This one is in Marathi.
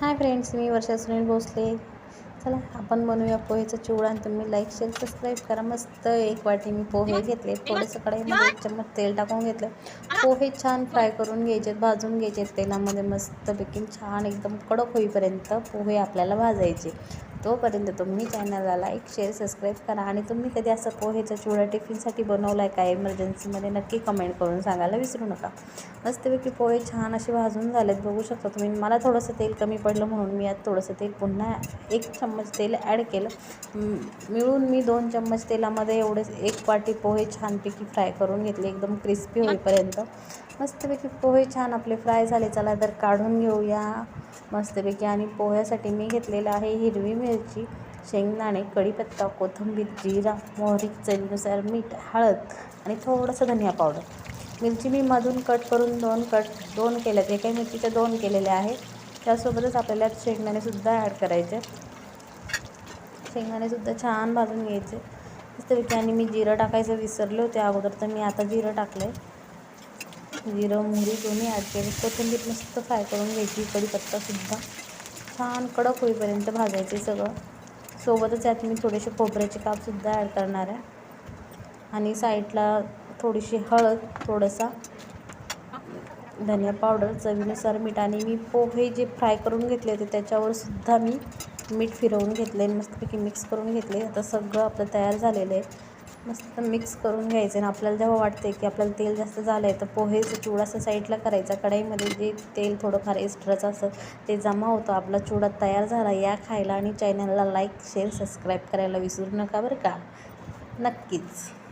हाय फ्रेंड्स मी वर्षा सुनील भोसले. चला आपण बनवूया पोहेचा चिवडा आणि तुम्ही लाईक शेअर सबस्क्राईब करा. मस्त एक वाटी मी पोहे घेतले. थोडंसं कढईमध्ये एक चम्मच तेल टाकून घेतलं. पोहे छान फ्राय करून घ्यायचे भाजून घ्यायचे तेलामध्ये मस्तपैकी छान एकदम कडक होईपर्यंत पोहे आपल्याला भाजायचे. तोपर्यंत तुम्ही चॅनलला लाईक शेअर सबस्क्राईब करा आणि तुम्ही कधी असं पोहेचा चिवडा टिफिनसाठी बनवला आहे का इमर्जन्सीमध्ये नक्की कमेंट करून सांगायला विसरू नका. मस्तपैकी पोहे छान असे भाजून झालेत बघू शकता तुम्ही. मला थोडंसं तेल कमी पडलं म्हणून मी यात थोडंसं तेल पुन्हा एक चम्मच तेल ॲड केलं. मिळून मी दोन चम्मच तेलामध्ये एवढे एक वाटी पोहे छानपैकी फ्राय करून घेतले एकदम क्रिस्पी होईपर्यंत. मस्तपैकी पोहे छान आपले फ्राय झाले. चला तर काढून घेऊया. मस्तपैकी. आणि पोह्यासाठी मी घेतलेलं आहे हिरवी मिरची शेंगदाणे कढीपत्ता कोथिंबीर जिरा मोहरी चवीनुसार मीठ हळद आणि थोडंसं धनिया पावडर. मिरची मी मधून कट करून दोन कट दोन केल्यात. एका मिरचीच्या दोन केलेल्या आहेत. त्यासोबतच आपल्याला शेंगदाणेसुद्धा ॲड करायचे. शेंगदाणेसुद्धा छान भाजून घ्यायचे. मस्तपैकी. आणि मी जिरं टाकायचं विसरले होते. अगोदर तर मी आता जिरं टाकलं आहे जिरं मोहरी दोन्ही ॲड केले. कोथिंबीर मस्त फ्राय करून घ्यायची कढीपत्तासुद्धा छान कडक होईपर्यंत भाजायचे सगळं. सोबतच यात मी थोडेसे खोबऱ्याचे कापसुद्धा ॲड करणार आहे. आणि साईडला थोडीशी हळद थोडासा धनिया पावडर चवीनुसार मीठ. आणि मी पोहे जे फ्राय करून घेतले होते त्याच्यावर सुद्धा मी मीठ फिरवून घेतले मस्तपैकी मिक्स करून घेतले आता सगळं आपलं तयार झालेलं आहे. मस्त मिक्स करून घ्यायचं. आणि आपल्याला जेव्हा वाटते की आपल्याला तेल जास्त झालं आहे तर पोहेचं चिवडासा साईडला करायचा. कढईमध्ये जे तेल थोडंफार एक्स्ट्राचं असतं ते जमा होतं. आपला चुडा तयार झाला या खायला. आणि चॅनलला लाईक शेअर सबस्क्राईब करायला विसरू नका बरं का? नक्कीच.